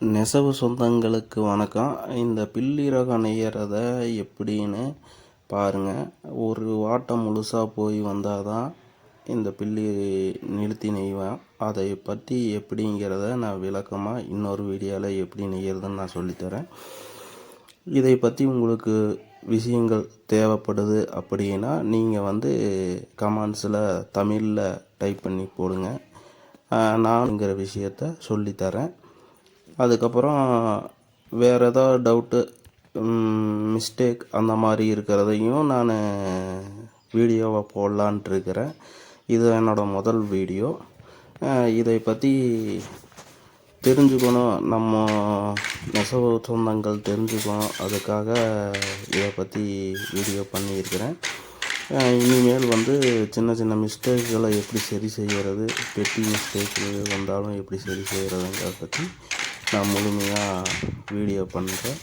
நெசவு சொந்தங்களுக்கு வணக்கம். இந்த பில்லி ரகம் நெய்யறதை எப்படின்னு பாருங்கள் ஒரு வாட்டம் முழுசாக போய் வந்தால் தான் இந்த பில்லி நிறுத்தி நெய்வேன். அதை பற்றி எப்படிங்கிறத நான் விளக்கமாக இன்னொரு வீடியோவில் எப்படி நெய்யறதுன்னு நான் சொல்லித்தரேன். இதை பற்றி உங்களுக்கு விஷயங்கள் தேவைப்படுது அப்படின்னா நீங்கள் வந்து கமெண்ட்ஸில் தமிழில் டைப் பண்ணி போடுங்க. நானுங்கிற நான்ங்கிற விஷயத்த சொல்லித்தரேன். அதுக்கப்புறம் வேறு ஏதாவது டவுட்டு மிஸ்டேக் அந்த மாதிரி இருக்கிறதையும் நான் வீடியோவை போடலான்ட்டு இருக்கிறேன். இது என்னோடய முதல் வீடியோ. இதை பற்றி தெரிஞ்சுக்கணும். நம்ம நெசவு சொந்தங்கள் தெரிஞ்சுக்கணும். அதுக்காக இதை பற்றி வீடியோ பண்ணியிருக்கிறேன். இனிமேல் வந்து சின்ன சின்ன மிஸ்டேக்களை எப்படி சரி செய்கிறது பெட்டி மிஸ்டேக்கு வந்தாலும் எப்படி சரி செய்கிறதுங்கிறத பற்றி நான் முழுமையாக வீடியோ பண்ணுறேன்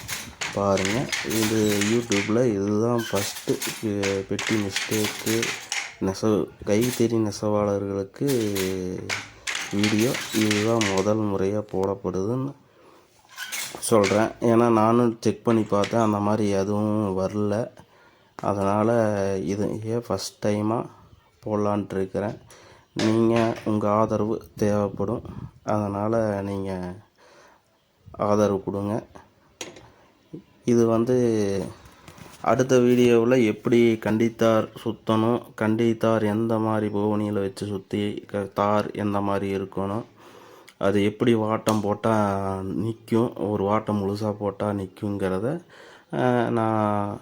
பாருங்கள் இது யூடியூப்பில் இதுதான் ஃபஸ்ட்டு பெட்டி மிஸ்டேக்கு நெசவு கைத்தறி நெசவாளர்களுக்கு வீடியோ இதுதான் முதல் முறையாக போடப்படுதுன்னு சொல்கிறேன் ஏன்னா நானும் செக் பண்ணி பார்த்தேன். அந்த மாதிரி எதுவும் வரல. அதனால் இது ஏன் ஃபஸ்ட் டைமாக போடலான்ட்டு இருக்கிறேன். நீங்கள் உங்கள் ஆதரவு தேவைப்படும். அதனால் நீங்கள் ஆதரவு கொடுங்க. இது வந்து அடுத்த வீடியோவில் எப்படி கண்டித்தார் சுற்றணும் கண்டித்தார் எந்த மாதிரி போவனியில் வச்சு சுற்றி க தார் எந்த மாதிரி இருக்கணும் அது எப்படி வாட்டம் போட்டால் நிற்கும் ஒரு வாட்டம் முழுசாக போட்டால் நிற்குங்கிறத நான்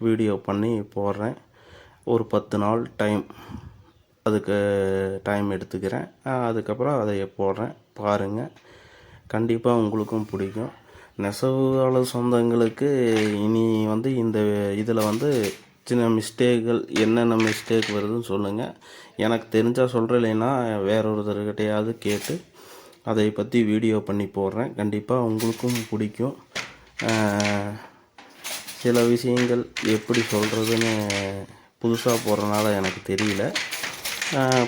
வீடியோ பண்ணி போடுறேன். ஒரு பத்து நாள் டைம் அதுக்கு டைம் எடுத்துக்கிறேன். அதுக்கப்புறம் அதை போடுறேன். பாருங்கள் கண்டிப்பாக உங்களுக்கும் பிடிக்கும். நெசவாளர் சொந்தங்களுக்கு இனி வந்து இந்த இதில் வந்து சின்ன மிஸ்டேக்குகள் என்னென்ன மிஸ்டேக் வருதுன்னு சொல்லுங்கள் எனக்கு தெரிஞ்சால் சொல்கிறேன் இல்லைன்னா வேற ஒருத்தர்கிட்டையாவது கேட்டு அதை பற்றி வீடியோ பண்ணி போடுறேன். கண்டிப்பாக உங்களுக்கும் பிடிக்கும். சில விஷயங்கள் எப்படி சொல்கிறதுன்னு புதுசாக போடுறனால எனக்கு தெரியல.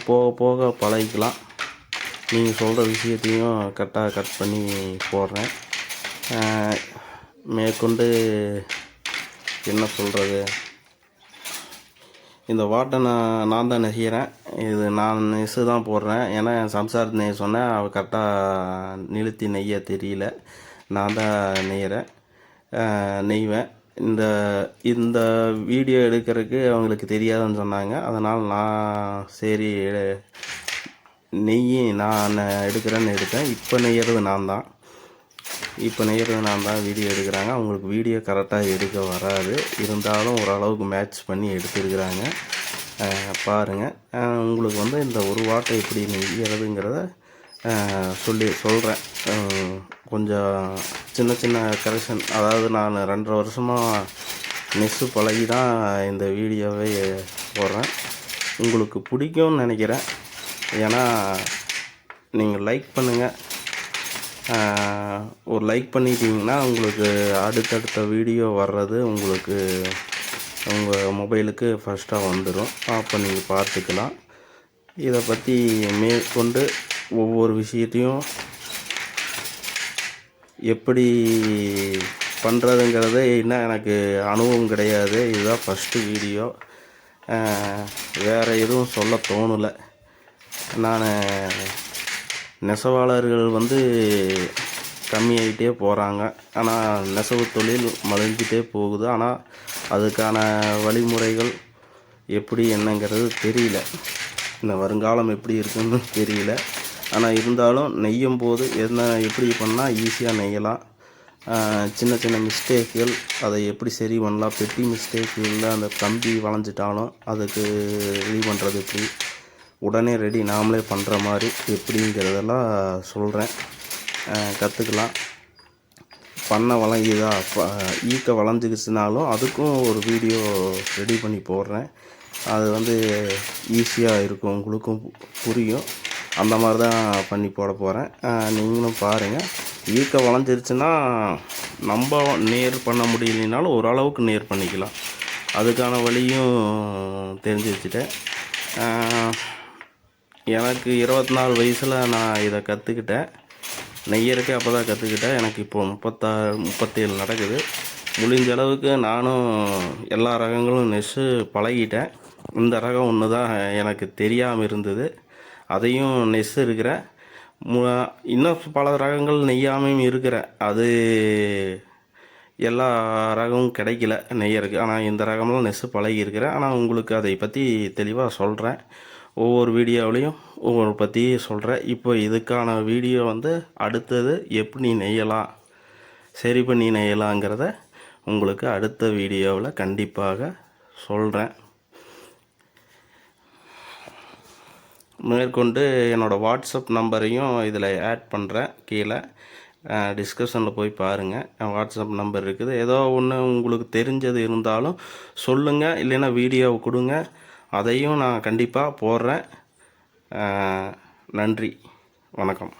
போக போக பழகிக்கலாம். நீங்கள் சொல்கிற விஷயத்தையும் கரெக்டாக கட் பண்ணி போடுறேன். மேற்கொண்டு என்ன சொல்கிறது இந்த வாட்டை நான் நான் தான் நெய்கிறேன் இது நான் நெசு தான் போடுறேன். ஏன்னா என் சம்சாரத்தை நெய்ய சொன்னேன் அவள் கரெக்டாக நிறுத்தி நெய்ய தெரியல. நான் தான் நெய்கிறேன் நெய்வேன். இந்த இந்த வீடியோ எடுக்கிறதுக்கு அவங்களுக்கு தெரியாதுன்னு சொன்னாங்க. அதனால் நான் சரி நெய் நான் எடுக்கிறேன்னு எடுத்தேன். இப்போ நெய்யறது நான் தான் இப்போ நெய்யறது நான் தான் வீடியோ எடுக்கிறாங்க. அவங்களுக்கு வீடியோ கரெக்டாக எடுக்க வராது. இருந்தாலும் ஓரளவுக்கு மேட்ச் பண்ணி எடுத்துருக்குறாங்க. பாருங்கள் உங்களுக்கு வந்து இந்த ஒரு வாட்டை எப்படி நெய்யறதுங்கிறத சொல்லி சொல்கிறேன் கொஞ்சம் சின்ன சின்ன கரெக்ஷன் அதாவது நான் ரெண்டரை வருஷமாக நெஸ்ஸு பழகி தான் இந்த வீடியோவை போடுறேன். உங்களுக்கு பிடிக்கும்னு நினைக்கிறேன். ஏன்னா நீங்கள் லைக் பண்ணுங்கள் ஒரு லைக் பண்ணிட்டீங்கன்னா உங்களுக்கு அடுத்தடுத்த வீடியோ வர்றது உங்களுக்கு உங்கள் மொபைலுக்கு ஃபஸ்ட்டாக வந்துடும் அப்போ நீங்கள் பார்த்துக்கலாம். இதை பற்றி மேற்கொண்டு ஒவ்வொரு விஷயத்தையும் எப்படி பண்ணுறதுங்கிறது இன்னும் எனக்கு அனுபவம் கிடையாது. இதுதான் ஃபஸ்ட்டு வீடியோ வேறு எதுவும் சொல்ல தோணலை. நான் நெசவாளர்கள் வந்து கம்மியாயிட்டே போகிறாங்க ஆனால் நெசவு தொழில் மலிஞ்சிட்டே போகுது. ஆனால் அதுக்கான வழிமுறைகள் எப்படி என்னங்கிறது தெரியல. இந்த வருங்காலம் எப்படி இருக்குன்னு தெரியல. ஆனால் இருந்தாலும் நெய்யும் போது என்ன எப்படி பண்ணால் ஈஸியாக நெய்யலாம். சின்ன சின்ன மிஸ்டேக்குகள் அதை எப்படி சரி பண்ணலாம். பெட்டி மிஸ்டேக்குகளில் அந்த கம்பி வளைஞ்சிட்டாலும் அதுக்கு ரெடி பண்ணுறது எப்படி? உடனே ரெடி நாமளே பண்ணுற மாதிரி எப்படிங்கிறதெல்லாம் சொல்கிறேன் கற்றுக்கலாம் பண்ண வளையுதா ப- ஈக்க வளைஞ்சிக்கிச்சுனாலும் அதுக்கும் ஒரு வீடியோ ரெடி பண்ணி போடுறேன். அது வந்து ஈஸியாக இருக்கும் உங்களுக்கும் புரியும். அந்த மாதிரி தான் பண்ணி போட போகிறேன் நீங்களும் பாருங்கள் ஈக்க வளைஞ்சிருச்சுன்னா நம்ம நேர் பண்ண முடியலனாலும் ஓரளவுக்கு நேர் பண்ணிக்கலாம். அதுக்கான வழியும் தெரிஞ்சு வச்சுட்டேன். எனக்கு இருபத்தி நாலு வயசில் நான் இதை கற்றுக்கிட்டேன் நெய்யறதுக்கு அப்போ தான் கற்றுக்கிட்டேன் எனக்கு இப்போ முப்பத்தா முப்பத்தேழு நடக்குது. முடிஞ்ச அளவுக்கு நானும் எல்லா ரகங்களும் நெஸ்ஸு பழகிட்டேன். இந்த ரகம் ஒன்று தான் எனக்கு தெரியாமல் இருந்தது. அதையும் நெஸ் இருக்கிறேன். இன்னும் பல ரகங்கள் நெய்யாமையும் இருக்கிறேன். அது எல்லா ரகமும் கிடைக்கல நெய்யருக்கு ஆனால் இந்த ரகம்லாம் நெஸ்ஸு பழகி இருக்கிறேன். ஆனால் உங்களுக்கு அதை பற்றி தெளிவாக சொல்கிறேன் ஒவ்வொரு வீடியோவிலையும் ஒவ்வொரு பற்றி சொல்கிறேன். இப்போ இதுக்கான வீடியோ வந்து அடுத்தது எப்படி நெய்யலாம் சரி பண்ணி நெய்யலாங்கிறத உங்களுக்கு அடுத்த வீடியோவில் கண்டிப்பாக சொல்கிறேன். மேற்கொண்டு என்னோடய வாட்ஸ்அப் நம்பரையும் இதில் ஆட் பண்ணுறேன் கீழே. டிஸ்கஷனில் போய் பாருங்கள் என் வாட்ஸ்அப் நம்பர் இருக்குது. ஏதோ ஒன்று உங்களுக்கு தெரிஞ்சது இருந்தாலும் சொல்லுங்கள் இல்லைன்னா வீடியோவை கொடுங்க. அதையும் நான் கண்டிப்பாக போடுறேன். நன்றி. வணக்கம்.